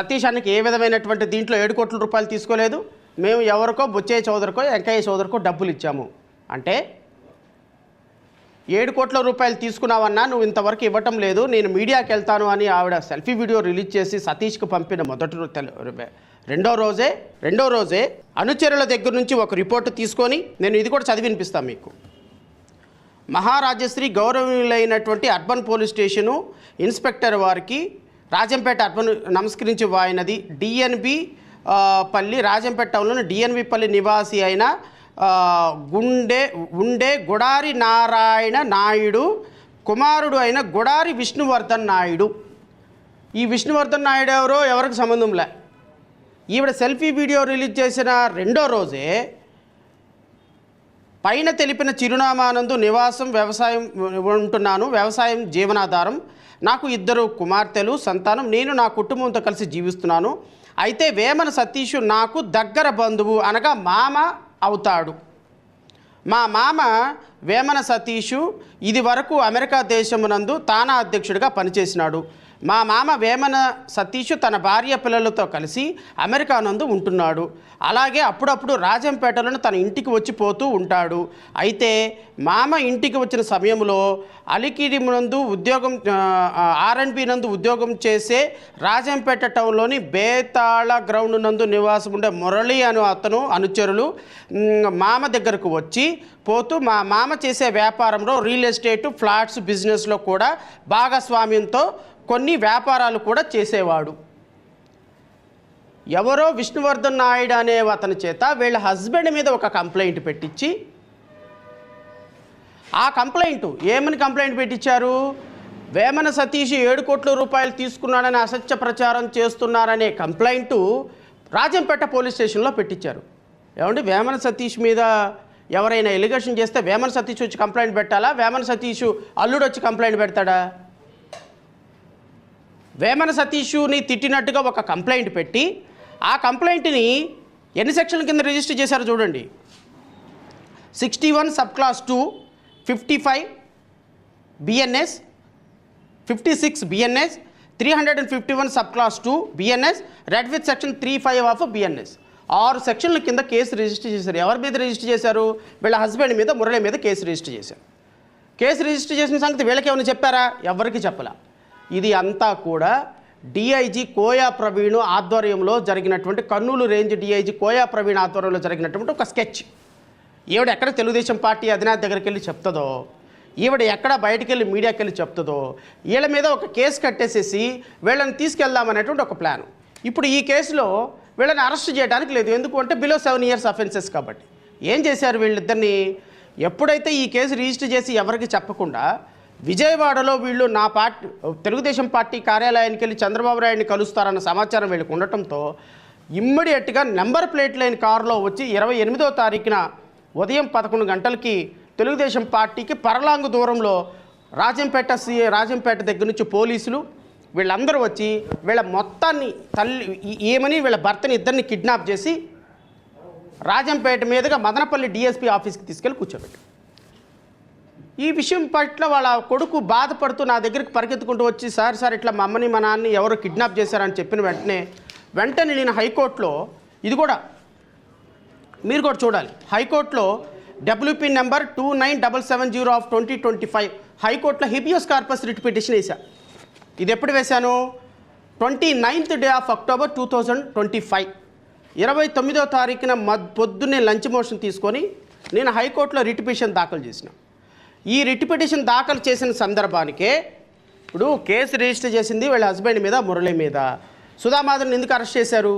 సతీశానికి ఏ విధమైనటువంటి దీంట్లో ఏడు కోట్ల రూపాయలు తీసుకోలేదు. మేము ఎవరికో బుచ్చయ్య చౌదరికో వెంకయ్య చౌదరికో డబ్బులు ఇచ్చాము. అంటే ఏడు కోట్ల రూపాయలు తీసుకున్నావన్నా నువ్వు ఇంతవరకు ఇవ్వటం లేదు నేను మీడియాకి వెళ్తాను అని ఆవిడ సెల్ఫీ వీడియో రిలీజ్ చేసి సతీష్కు పంపిన మొదటి రెండో రోజే రెండో రోజే అనుచరుల దగ్గర నుంచి ఒక రిపోర్టు తీసుకొని నేను ఇది కూడా చదివి వినిపిస్తాను మీకు. మహారాజశ్రీ గౌరవీయులైనటువంటి అర్బన్ పోలీస్ స్టేషను ఇన్స్పెక్టర్ వారికి రాజంపేట అర్బన్ నమస్కరించి వాయినది డిఎన్బి పల్లి రాజంపేట టౌన్లోని డిఎన్బి పల్లి నివాసి అయిన గుండె ఉండే గుడారి నారాయణ నాయుడు కుమారుడు అయిన గుడారి విష్ణువర్ధన్ నాయుడు. ఈ విష్ణువర్ధన్ నాయుడు ఎవరో ఎవరికి సంబంధం లే. ఈవిడ సెల్ఫీ వీడియో రిలీజ్ చేసిన రెండో రోజే పైన తెలిపిన చిరునామానందు నివాసం వ్యవసాయం ఉంటున్నాను వ్యవసాయం జీవనాధారం. నాకు ఇద్దరు కుమార్తెలు సంతానం నేను నా కుటుంబంతో కలిసి జీవిస్తున్నాను. అయితే వేమన సతీషు నాకు దగ్గర బంధువు అనగా మామ అవుతాడు. మా మామ వేమన సతీషు ఇది వరకు అమెరికా దేశమునందు తానా అధ్యక్షుడిగా పనిచేసినాడు. మా మామ వేమన సతీషు తన భార్య పిల్లలతో కలిసి అమెరికా నందు ఉంటున్నాడు. అలాగే అప్పుడప్పుడు రాజంపేటలను తన ఇంటికి వచ్చి పోతూ ఉంటాడు. అయితే మామ ఇంటికి వచ్చిన సమయంలో అలికిడి నందు ఉద్యోగం ఆర్ఎన్బి నందు ఉద్యోగం చేసే రాజంపేట టౌన్లోని బేతాళ గ్రౌండ్ నందు నివాసం ఉండే మురళి అను అతను అనుచరులు మామ దగ్గరకు వచ్చి పోతూ మా మామ చేసే వ్యాపారంలో రియల్ ఎస్టేట్ ఫ్లాట్స్ బిజినెస్లో కూడా భాగస్వామ్యంతో కొన్ని వ్యాపారాలు కూడా చేసేవాడు. ఎవరో విష్ణువర్ధన్ నాయుడు అనే అతని చేత వీళ్ళ హస్బెండ్ మీద ఒక కంప్లైంట్ పెట్టించి ఆ కంప్లైంట్ ఏమని కంప్లైంట్ పెట్టించారు వేమన సతీష్ ఏడు కోట్ల రూపాయలు తీసుకున్నాడని అసత్య ప్రచారం చేస్తున్నారనే కంప్లైంట్ రాజంపేట పోలీస్ స్టేషన్లో పెట్టించారు ఏమండి వేమన సతీష్ మీద ఎవరైనా ఎలిగేషన్ చేస్తే వేమన సతీష్ వచ్చి కంప్లైంట్ పెట్టాలా? వేమన సతీష్ అల్లుడు వచ్చి కంప్లైంట్ పెడతాడా? వేమన సతీషుని తిట్టినట్టుగా ఒక కంప్లైంట్ పెట్టి ఆ కంప్లైంట్ని ఎన్ని సెక్షన్ల కింద రిజిస్టర్ చేశారో చూడండి. Sixty one sub class two fifty five BNS fifty six BNS three hundred and fifty one sub class two BNS read with section three five of BNS ఆరు సెక్షన్ల కింద కేసు రిజిస్టర్ చేశారు. ఎవరి మీద రిజిస్టర్ చేశారు? వీళ్ళ హస్బెండ్ మీద మురళి మీద కేసు రిజిస్టర్ చేశారు. కేసు రిజిస్టర్ చేసిన సంగతి వీళ్ళకి ఏమైనా చెప్పారా? ఎవరికి చెప్పలా. ఇది అంతా కూడా డిఐజీ కోయా ప్రవీణ్ ఆధ్వర్యంలో జరిగినటువంటి కర్నూలు రేంజ్ డిఐజీ కోయా ప్రవీణ్ ఆధ్వర్యంలో జరిగినటువంటి ఒక స్కెచ్. ఈవిడ ఎక్కడ తెలుగుదేశం పార్టీ అధినేత దగ్గరికి వెళ్ళి చెప్తుందో ఈవిడ ఎక్కడ బయటికి వెళ్ళి మీడియాకి వెళ్ళి చెప్తుందో వీళ్ళ మీద ఒక కేసు కట్టేసేసి వీళ్ళని తీసుకెళ్దామనేటువంటి ఒక ప్లాన్. ఇప్పుడు ఈ కేసులో వీళ్ళని అరెస్ట్ చేయడానికి లేదు. ఎందుకు అంటే బిలో సెవెన్ ఇయర్స్ అఫెన్సెస్ కాబట్టి. ఏం చేశారు వీళ్ళిద్దరిని? ఎప్పుడైతే ఈ కేసు రిజిస్టర్ చేసి ఎవరికి చెప్పకుండా విజయవాడలో వీళ్ళు నా పార్టీ తెలుగుదేశం పార్టీ కార్యాలయానికి వెళ్ళి చంద్రబాబు నాయుడిని కలుస్తారన్న సమాచారం వీళ్ళకి ఉండటంతో ఇమ్మీడియట్గా నెంబర్ ప్లేట్ లేని కారులో వచ్చి ఇరవై ఎనిమిదో తారీఖున ఉదయం పదకొండు గంటలకి తెలుగుదేశం పార్టీకి పరలాంగు దూరంలో రాజంపేట సిఏ రాజంపేట దగ్గర నుంచి పోలీసులు వీళ్ళందరూ వచ్చి వీళ్ళ మొత్తాన్ని తల్లి ఏమని వీళ్ళ భర్తని ఇద్దరిని కిడ్నాప్ చేసి రాజంపేట మీదుగా మదనపల్లి డిఎస్పీ ఆఫీస్కి తీసుకెళ్ళి కూర్చోబెట్టారు. ఈ విషయం పట్ల వాళ్ళ కొడుకు బాధపడుతూ నా దగ్గరికి పరిగెత్తుకుంటూ వచ్చి సార్ సార్ ఇట్లా మా అమ్మని మా నాన్నని ఎవరో కిడ్నాప్ చేశారని చెప్పిన వెంటనే వెంటనే నేను హైకోర్టులో ఇది కూడా మీరు కూడా చూడాలి హైకోర్టులో WP number two nine double seven zero of twenty twenty five హైకోర్టులో హిబియస్ కార్పస్ రిట్ పిటిషన్ వేశా. ఇది ఎప్పుడు వేశాను? Twenty ninth day of October two thousand twenty five. ఇరవై తొమ్మిదో తారీఖున మద్ పొద్దున్నే లంచ్ మోషన్ తీసుకొని నేను హైకోర్టులో రిట్ పిటిషన్ దాఖలు చేసిన. ఈ రిట్ పిటిషన్ దాఖలు చేసిన సందర్భానికే ఇప్పుడు కేసు రిజిస్టర్ చేసింది వీళ్ళ హస్బెండ్ మీద మురళి మీద. సుధామాధుని ఎందుకు అరెస్ట్ చేశారు?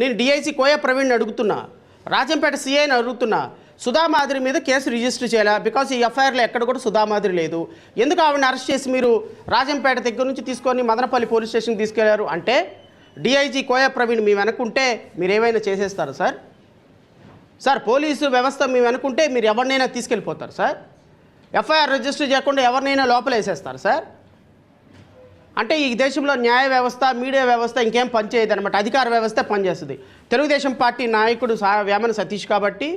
నేను డిఐసి కోయ ప్రవీణ్ అడుగుతున్నా రాజంపేట సిఐని అడుగుతున్నా సుధామాధురి మీద కేసు రిజిస్టర్ చేయాలా? బికాస్ ఈ ఎఫ్ఐఆర్లో ఎక్కడ కూడా సుధామాధురి లేదు. ఎందుకు ఆవిడని అరెస్ట్ చేసి మీరు రాజంపేట దగ్గర నుంచి తీసుకొని మదనపల్లి పోలీస్ స్టేషన్కి తీసుకెళ్ళారు? అంటే డిఐజీ కోయ ప్రవీణ్ మీ వెనకుంటే మీరు ఏమైనా చేసేస్తారు సార్? సార్ పోలీసు వ్యవస్థ మేము అనుకుంటే మీరు ఎవరినైనా తీసుకెళ్ళిపోతారు సార్? ఎఫ్ఐఆర్ రిజిస్టర్ చేయకుండా ఎవరినైనా లోపల వేసేస్తారు సార్? అంటే ఈ దేశంలో న్యాయ వ్యవస్థ మీడియా వ్యవస్థ ఇంకేం పనిచేయదు అనమాట అధికార వ్యవస్థ పనిచేస్తుంది. తెలుగుదేశం పార్టీ నాయకుడు సా వేమన సతీష్ కాబట్టి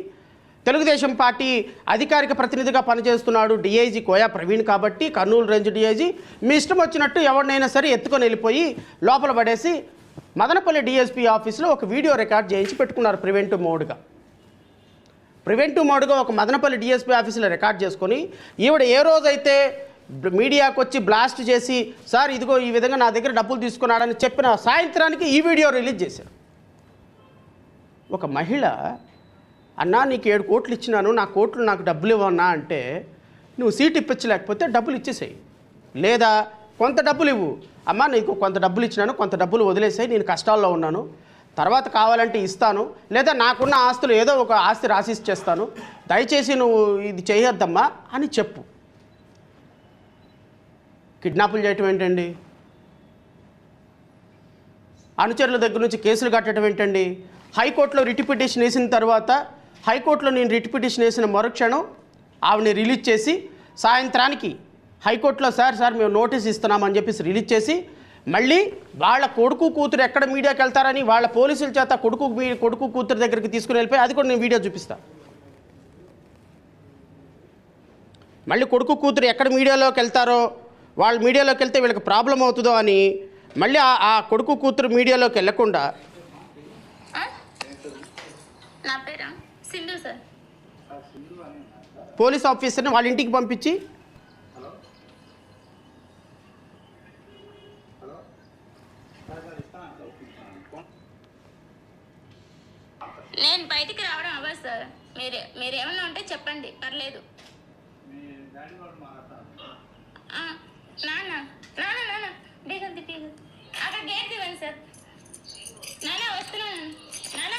తెలుగుదేశం పార్టీ అధికారిక ప్రతినిధిగా పనిచేస్తున్నాడు డిఐజీ కోయా ప్రవీణ్ కాబట్టి కర్నూలు రేంజ్ డిఐజీ. మీ ఇష్టం వచ్చినట్టు ఎవరినైనా సరే ఎత్తుకొని వెళ్ళిపోయి లోపల పడేసి మదనపల్లి డిఎస్పీ ఆఫీస్లో ఒక వీడియో రికార్డ్ చేయించి పెట్టుకున్నారు ప్రివెంటివ్ మోడ్గా. ప్రివెంటివ్ మోడ్గా ఒక మదనపల్లి డిఎస్పీ ఆఫీసులో రికార్డ్ చేసుకొని ఈవిడ ఏ రోజైతే మీడియాకు వచ్చి బ్లాస్ట్ చేసి సార్ ఇదిగో ఈ విధంగా నా దగ్గర డబ్బులు తీసుకున్నాడని చెప్పిన సాయంత్రానికి ఈ వీడియో రిలీజ్ చేశారు. ఒక మహిళ అన్నా నీకు ఏడు కోట్లు ఇచ్చినాను నా కోట్లు నాకు డబ్బులు ఇవ్వన్నా అంటే నువ్వు సీట్ ఇప్పించలేకపోతే డబ్బులు ఇచ్చేసేయి. లేదా కొంత డబ్బులు ఇవ్వు. అమ్మా నీకు కొంత డబ్బులు ఇచ్చినాను కొంత డబ్బులు వదిలేసాయి నేను కష్టాల్లో ఉన్నాను. తర్వాత కావాలంటే ఇస్తాను లేదా నాకున్న ఆస్తులు ఏదో ఒక ఆస్తి రాసి ఇచ్చేస్తాను దయచేసి నువ్వు ఇది చేయొద్దమ్మా అని చెప్పు. కిడ్నాపులు చేయటం ఏంటండి? అనుచరుల దగ్గర నుంచి కేసులు కట్టడం ఏంటండి? హైకోర్టులో రిట్ పిటిషన్ వేసిన తర్వాత హైకోర్టులో నేను రిట్ పిటిషన్ వేసిన మరుక్షణం ఆవిడని రిలీజ్ చేసి సాయంత్రానికి హైకోర్టులో సార్ సార్ మేము నోటీస్ ఇస్తున్నామని చెప్పేసి రిలీజ్ చేసి మళ్ళీ వాళ్ళ కొడుకు కూతురు ఎక్కడ మీడియాకి వెళ్తారని వాళ్ళ పోలీసుల చేత కొడుకు మీ- కొడుకు కూతురు దగ్గరికి తీసుకుని వెళ్ళిపోయి అది కూడా నేను వీడియో చూపిస్తాను మళ్ళీ కొడుకు కూతురు ఎక్కడ మీడియాలోకి వెళ్తారో వాళ్ళు మీడియాలోకి వెళ్తే వీళ్ళకి ప్రాబ్లం అవుతుందో అని మళ్ళీ ఆ- కొడుకు కూతురు మీడియాలోకి సార్. పోలీస్ ఆఫీసర్ని వాళ్ళ ఇంటికి పంపించి నేను బయటికి రావడం అవ్వదు సార్. మీరు మీరు ఏమన్నా ఉంటే చెప్పండి. పర్లేదు. నాన్న నాన్న నాన్న. దిగండి దిగు అక్కడ గేట్ ఇవ్వండి సార్. నాన్న వస్తున్నాను నాన్న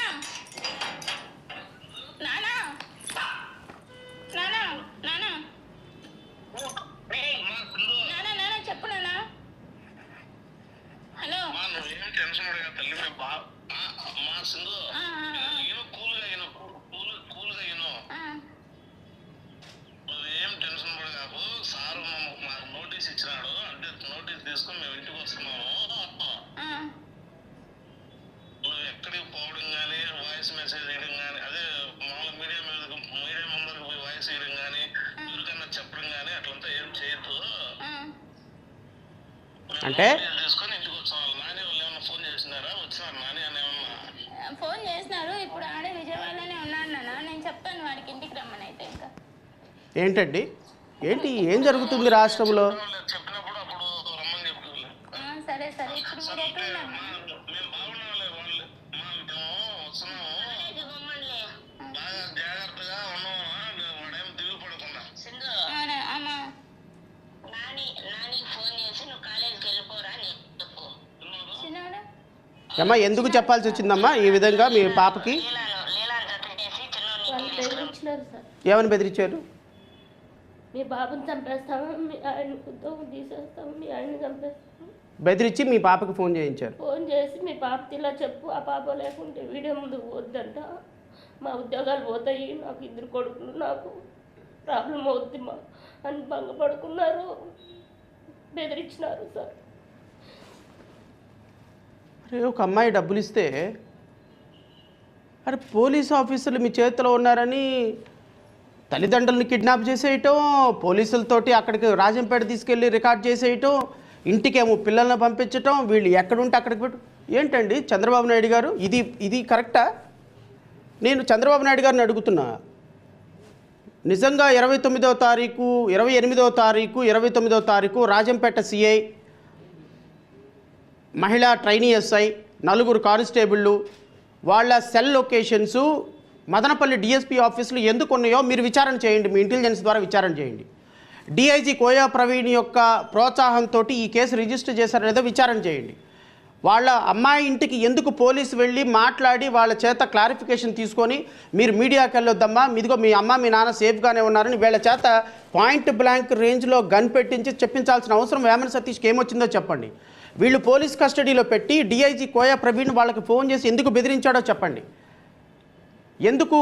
నాన్న నాన్న నాన్న నాన్న నాన్న చెప్పు నాన్న హలో మా నువ్వేం టెన్షన్ పడగా తల్లి మేము బా మా- మా సింధు ఆ, ఆ, ఈయన కూల్గా ఈయన కూల్ కూల్గా ఈయన ఆ, నువ్వేం టెన్షన్ పడగాకు సారు మా- మాకు నోటీస్ ఇచ్చినాడు అంటే నోటీస్ తీసుకొని మేము ఇంటికి వస్తున్నాము ఆ, నువ్వు ఎక్కడికి పోవడం కానీ వాయిస్ మెసేజ్ వేయడం కానీ అదే మామూలు మీడియా మీద మీడియా ముందరికి పోయి వాయిస్ వేయడం కానీ ఎవరికన్నా చెప్పడం కానీ అట్లంతా ఏం చేయొద్దు ఆ. మేము అంటే? ఫోన్ చేసినారా? ఇప్పుడు ఆడే విజయవాడలోనే ఉన్నాడు నాన్న. నేను చెప్తాను వాడికి ఇంటికి రమ్మని అయితే ఇంకా. ఏంటండి? ఏంటి? ఏం జరుగుతుంది రాష్ట్రంలో? చెప్పినప్పుడు అప్పుడు రమ్మని చెప్తుంది ఆ, సరే సరే. ఇప్పుడు మీరు ఎక్కడ ఉన్నారు నాన్న? మేము బాగున్నాంలే వాళ్ళు మా మేము వస్తున్నాము బాగా జాగ్రత్తగా ఉన్నాము వాడేం దిగులు పడకుండా సింధు ఆ, నా- అమ్మా నాని నానికి ఫోన్ చేసి నువ్వు కాలేజీకి వెళ్ళిపోరా అని చెప్పు చిన్నాడా అమ్మా ఎందుకు చెప్పాల్సి వచ్చిందమ్మా ఈ విధంగా మీ పాపకి? ఏమని బెదిరించారు? మీ బాబుని చంపేస్తాము మీ ఆయన ఉద్యోగం తీసేస్తాము మీ చంపేస్తాము. బెదిరించి మీ పాపకి ఫోన్ చేయించారు? ఫోన్ చేసి మీ పాపకి ఇలా చెప్పు ఆ పాప లేకుంటే వీడియో ముందు పోద్దంట. మా ఉద్యోగాలు పోతాయి నాకు ఇద్దరు కొడుకులు నాకు ప్రాబ్లం అవుద్ది మా అని భంగపడుకున్నారు. బెదిరించినారు సార్. అరే ఒక అమ్మాయి డబ్బులు ఇస్తే అరే పోలీస్ ఆఫీసర్లు మీ చేతిలో ఉన్నారని తల్లిదండ్రులను కిడ్నాప్ చేసేయటం పోలీసులతోటి అక్కడికి రాజంపేట తీసుకెళ్ళి రికార్డ్ చేసేయటం ఇంటికేమో పిల్లల్ని పంపించటం వీళ్ళు ఎక్కడుంటే అక్కడికి పెట్టు. ఏంటండి చంద్రబాబు నాయుడు గారు? ఇది ఇది కరెక్టా? నేను చంద్రబాబు నాయుడు గారిని అడుగుతున్నా. నిజంగా ఇరవై తొమ్మిదవ తారీఖు ఇరవై ఎనిమిదవ తారీఖు ఇరవై తొమ్మిదవ తారీఖు రాజంపేట సిఐ మహిళా ట్రైనీ ఎస్ఐ నలుగురు కానిస్టేబుళ్ళు వాళ్ళ సెల్ లొకేషన్స్ మదనపల్లి డిఎస్పీ ఆఫీసులు ఎందుకు ఉన్నాయో మీరు విచారణ చేయండి మీ ఇంటెలిజెన్స్ ద్వారా విచారణ చేయండి. డిఐజీ కోయా ప్రవీణ్ యొక్క ప్రోత్సాహంతో ఈ కేసు రిజిస్టర్ చేశారనేదో విచారణ చేయండి. వాళ్ళ అమ్మాయి ఇంటికి ఎందుకు పోలీసు వెళ్ళి మాట్లాడి వాళ్ళ చేత క్లారిఫికేషన్ తీసుకొని మీరు మీడియాకి వెళ్ళొద్దమ్మా మీదిగో మీ అమ్మ మీ నాన్న సేఫ్గానే ఉన్నారని వీళ్ళ చేత పాయింట్ బ్లాంక్ రేంజ్లో గన్ పెట్టించి చెప్పించాల్సిన అవసరం వేమన సతీష్కి ఏమొచ్చిందో చెప్పండి. వీళ్ళు పోలీస్ కస్టడీలో పెట్టి డీఐజీ కోయా ప్రవీణ్ వాళ్ళకి ఫోన్ చేసి ఎందుకు బెదిరించాడో చెప్పండి. ఎందుకు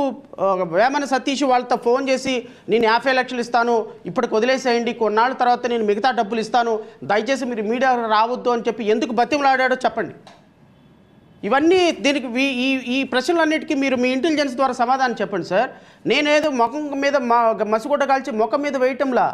వేమన సతీష్ వాళ్ళతో ఫోన్ చేసి నేను యాభై లక్షలు ఇస్తాను ఇప్పటికి వదిలేసేయండి కొన్నాళ్ళ తర్వాత నేను మిగతా డబ్బులు ఇస్తాను దయచేసి మీరు మీడియా రావద్దు అని చెప్పి ఎందుకు బతిమలాడాడో చెప్పండి. ఇవన్నీ దీనికి ఈ ఈ ప్రశ్నలన్నిటికీ మీరు మీ ఇంటెలిజెన్స్ ద్వారా సమాధానం చెప్పండి సార్. నేనేదో ముఖం మీద మా మసిగుడ్డ కాల్చి ముఖం మీద వేయటంలా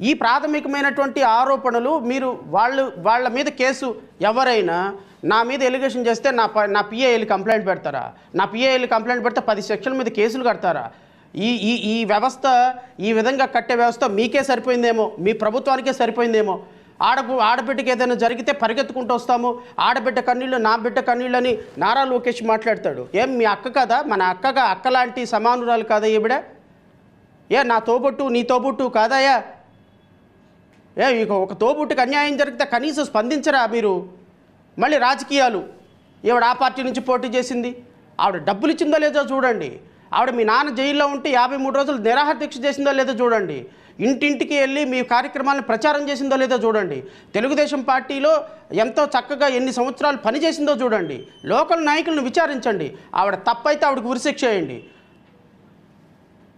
ఈ ప్రాథమికమైనటువంటి ఆరోపణలు మీరు వాళ్ళు వాళ్ళ మీద కేసు ఎవరైనా నా మీద ఎలిగేషన్ చేస్తే నా ప నా పిఏ కంప్లైంట్ పెడతారా? నా పిఏ కంప్లైంట్ పెడితే పది సెక్షన్ల మీద కేసులు కడతారా? ఈ ఈ ఈ వ్యవస్థ ఈ విధంగా కట్టే వ్యవస్థ మీకే సరిపోయిందేమో? మీ ప్రభుత్వానికే సరిపోయిందేమో? ఆడ ఆడబిడ్డకి ఏదైనా జరిగితే పరిగెత్తుకుంటూ వస్తాము. ఆడబిడ్డ కన్నీళ్ళు నా బిడ్డ కన్నీళ్ళు అని నారా లోకేష్ మాట్లాడతాడు. ఏం మీ అక్క కదా? మన అక్కగా అక్కలాంటి సమానురాలు కాదా ఈవిడ? ఏ నా తోబుట్టు నీ తోబుట్టు కాదాయా? ఏ ఇక ఒక తోబుట్టుకు అన్యాయం జరిగితే కనీసం స్పందించరా మీరు? మళ్ళీ రాజకీయాలు. ఈవిడ ఆ పార్టీ నుంచి పోటీ చేసింది. ఆవిడ డబ్బులు ఇచ్చిందో లేదో చూడండి. ఆవిడ మీ నాన్న జైల్లో ఉంటే యాభై మూడు రోజులు నిరాహార దీక్ష చేసిందో లేదో చూడండి. ఇంటింటికి వెళ్ళి మీ కార్యక్రమాలను ప్రచారం చేసిందో లేదో చూడండి. తెలుగుదేశం పార్టీలో ఎంతో చక్కగా ఎన్ని సంవత్సరాలు పనిచేసిందో చూడండి. లోకల్ నాయకులను విచారించండి. ఆవిడ తప్పైతే ఆవిడకి ఉరిశిక్ష చేయండి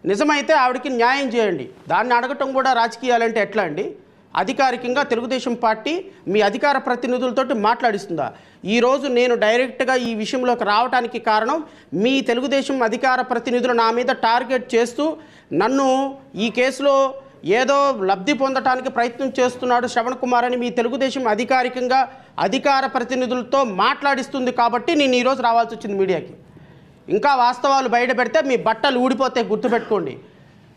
నిజమైతే ఆవిడకి న్యాయం చేయండి. దాన్ని అడగటం కూడా రాజకీయాలంటే ఎట్లా అండి? అధికారికంగా తెలుగుదేశం పార్టీ మీ అధికార ప్రతినిధులతోటి మాట్లాడిస్తుందా? ఈరోజు నేను డైరెక్ట్గా ఈ విషయంలోకి రావడానికి కారణం మీ తెలుగుదేశం అధికార ప్రతినిధులు నా మీద టార్గెట్ చేస్తూ నన్ను ఈ కేసులో ఏదో లబ్ధి పొందటానికి ప్రయత్నం చేస్తున్నాడు శ్రవణ్ కుమార్ అని మీ తెలుగుదేశం అధికారికంగా అధికార ప్రతినిధులతో మాట్లాడిస్తుంది కాబట్టి నేను ఈరోజు రావాల్సి వచ్చింది మీడియాకి. ఇంకా వాస్తవాలు బయట పెడితే మీ బట్టలు ఊడిపోతే గుర్తుపెట్టుకోండి.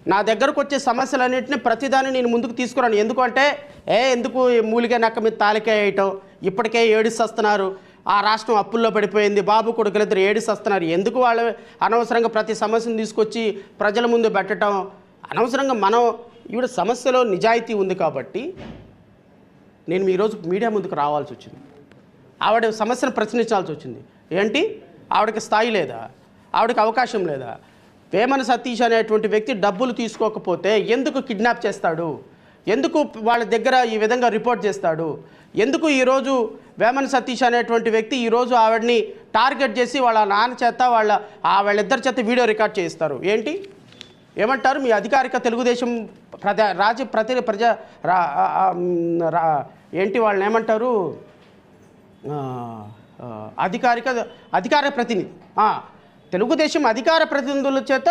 నా దగ్గరకు వచ్చే సమస్యలన్నింటినీ ప్రతిదాన్ని నేను ముందుకు తీసుకురాను. ఎందుకంటే ఏ ఎందుకు మూలిగే నక్క మీద తాలికాయ వేయటం? ఇప్పటికే ఏడిస్తస్తున్నారు ఆ రాష్ట్రం అప్పుల్లో పడిపోయింది. బాబు కొడుకులిద్దరు ఏడిస్తస్తున్నారు ఎందుకు వాళ్ళు అనవసరంగా ప్రతి సమస్యను తీసుకొచ్చి ప్రజల ముందు పెట్టడం అనవసరంగా మనం ఈవిడ సమస్యలో నిజాయితీ ఉంది కాబట్టి నేను ఈరోజు మీడియా ముందుకు రావాల్సి వచ్చింది. ఆవిడ సమస్యను ప్రశ్నించాల్సి వచ్చింది. ఏంటి? ఆవిడకి స్థాయి లేదా? ఆవిడకి అవకాశం లేదా? వేమన సతీష్ అనేటువంటి వ్యక్తి డబ్బులు తీసుకోకపోతే ఎందుకు కిడ్నాప్ చేస్తాడు? ఎందుకు వాళ్ళ దగ్గర ఈ విధంగా రిపోర్ట్ చేస్తాడు? ఎందుకు ఈరోజు వేమన సతీష్ అనేటువంటి వ్యక్తి ఈరోజు ఆవిడని టార్గెట్ చేసి వాళ్ళ నాన్న చేత వాళ్ళ వాళ్ళిద్దరి చేత వీడియో రికార్డ్ చేయిస్తారు? ఏంటి? ఏమంటారు? మీ అధికారిక తెలుగుదేశం ప్రజా రాజ్య ప్రతి ప్రజా ఏంటి వాళ్ళని ఏమంటారు? అధికారిక అధికార ప్రతినిధి. తెలుగుదేశం అధికార ప్రతినిధుల చేత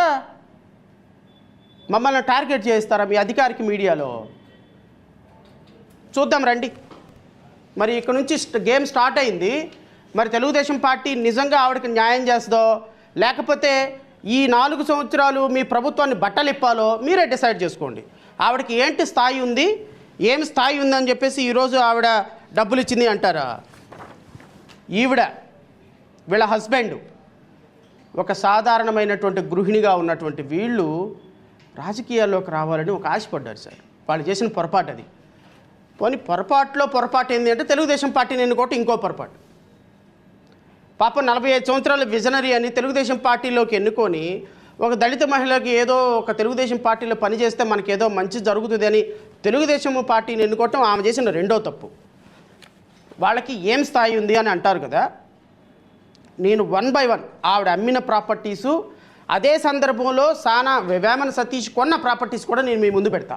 మమ్మల్ని టార్గెట్ చేస్తారా మీ అధికారిక మీడియాలో? చూద్దాం రండి. మరి ఇక్కడ నుంచి గేమ్ స్టార్ట్ అయింది. మరి తెలుగుదేశం పార్టీ నిజంగా ఆవిడకి న్యాయం చేస్తుందో లేకపోతే ఈ నాలుగు సంవత్సరాలు మీ ప్రభుత్వాన్ని బట్టలిప్పాలో మీరే డిసైడ్ చేసుకోండి. ఆవిడకి ఏంటి స్థాయి ఉంది? ఏం స్థాయి ఉందని చెప్పేసి ఈరోజు ఆవిడ డబ్బులు ఇచ్చింది అంటారా? ఈవిడ వీళ్ళ హస్బెండ్. ఒక సాధారణమైనటువంటి గృహిణిగా ఉన్నటువంటి వీళ్ళు రాజకీయాల్లోకి రావాలని ఒక ఆశపడ్డారు సార్. వాళ్ళు చేసిన పొరపాటు అది. పోనీ పొరపాటులో పొరపాటు ఏంటి అంటే తెలుగుదేశం పార్టీని ఎన్నుకోవటం ఇంకో పొరపాటు. పాపం నలభై ఐదు సంవత్సరాల విజనరీ అని తెలుగుదేశం పార్టీలోకి ఎన్నుకొని ఒక దళిత మహిళకి ఏదో ఒక తెలుగుదేశం పార్టీలో పనిచేస్తే మనకి ఏదో మంచి జరుగుతుంది అని తెలుగుదేశం పార్టీని ఎన్నుకోవటం ఆమె చేసిన రెండో తప్పు. వాళ్ళకి ఏం స్థాయి ఉంది అని అంటారు కదా నేను వన్ బై వన్ ఆవిడ అమ్మిన ప్రాపర్టీసు అదే సందర్భంలో సానా వేమన సతీష్ కొన్న ప్రాపర్టీస్ కూడా నేను మీ ముందు పెడతా.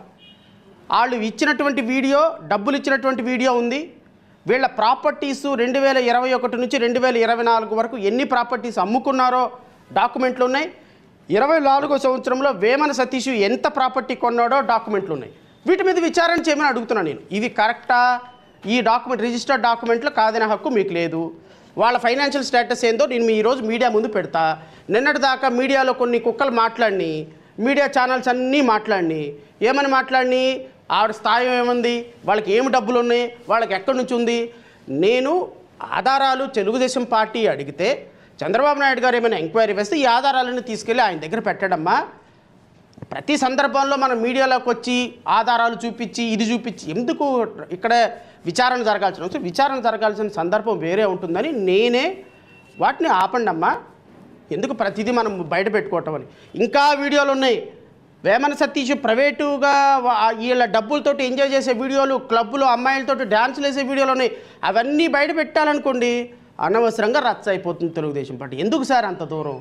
వాళ్ళు ఇచ్చినటువంటి వీడియో డబ్బులు ఇచ్చినటువంటి వీడియో ఉంది. వీళ్ళ ప్రాపర్టీసు రెండు వేల ఇరవై ఒకటి నుంచి రెండు వేల ఇరవై నాలుగు వరకు ఎన్ని ప్రాపర్టీస్ అమ్ముకున్నారో డాక్యుమెంట్లు ఉన్నాయి. ఇరవై నాలుగో సంవత్సరంలో వేమన సతీష్ ఎంత ప్రాపర్టీ కొన్నాడో డాక్యుమెంట్లు ఉన్నాయి. వీటి మీద విచారణ చేయమని అడుగుతున్నాను నేను. ఇవి కరెక్టా ఈ డాక్యుమెంట్ రిజిస్టర్డ్ డాక్యుమెంట్లు కాదనే హక్కు మీకు లేదు. వాళ్ళ ఫైనాన్షియల్ స్టేటస్ ఏందో నేను మీ ఈరోజు మీడియా ముందు పెడతా. నిన్నటి దాకా మీడియాలో కొన్ని కుక్కలు మాట్లాడిని మీడియా ఛానల్స్ అన్నీ మాట్లాడిని. ఏమని మాట్లాడిని? ఆవిడ స్థాయి ఏముంది? వాళ్ళకి ఏమి డబ్బులు ఉన్నాయి? వాళ్ళకి ఎక్కడి నుంచి ఉంది? నేను ఆధారాలు తెలుగుదేశం పార్టీ అడిగితే చంద్రబాబు నాయుడు గారు ఏమైనా ఎంక్వైరీ వేస్తే ఈ ఆధారాలను తీసుకెళ్ళి ఆయన దగ్గర పెట్టడమ్మా. ప్రతి సందర్భంలో మనం మీడియాలోకి వచ్చి ఆధారాలు చూపించి ఇది చూపించి ఎందుకు ఇక్కడ విచారణ జరగాల్సిన అవసరం. విచారణ జరగాల్సిన సందర్భం వేరే ఉంటుందని నేనే వాటిని ఆపండి అమ్మా ఎందుకు ప్రతిదీ మనం బయట పెట్టుకోవటం అని. ఇంకా వీడియోలు ఉన్నాయి. వేమన సతీష్ ప్రైవేటుగా వీళ్ళ డబ్బులతో ఎంజాయ్ చేసే వీడియోలు క్లబ్బులు అమ్మాయిలతో డ్యాన్సులు వేసే వీడియోలు ఉన్నాయి. అవన్నీ బయట పెట్టాలనుకోండి అనవసరంగా రచ్చ అయిపోతుంది తెలుగుదేశం పార్టీ. ఎందుకు సార్ అంత దూరం?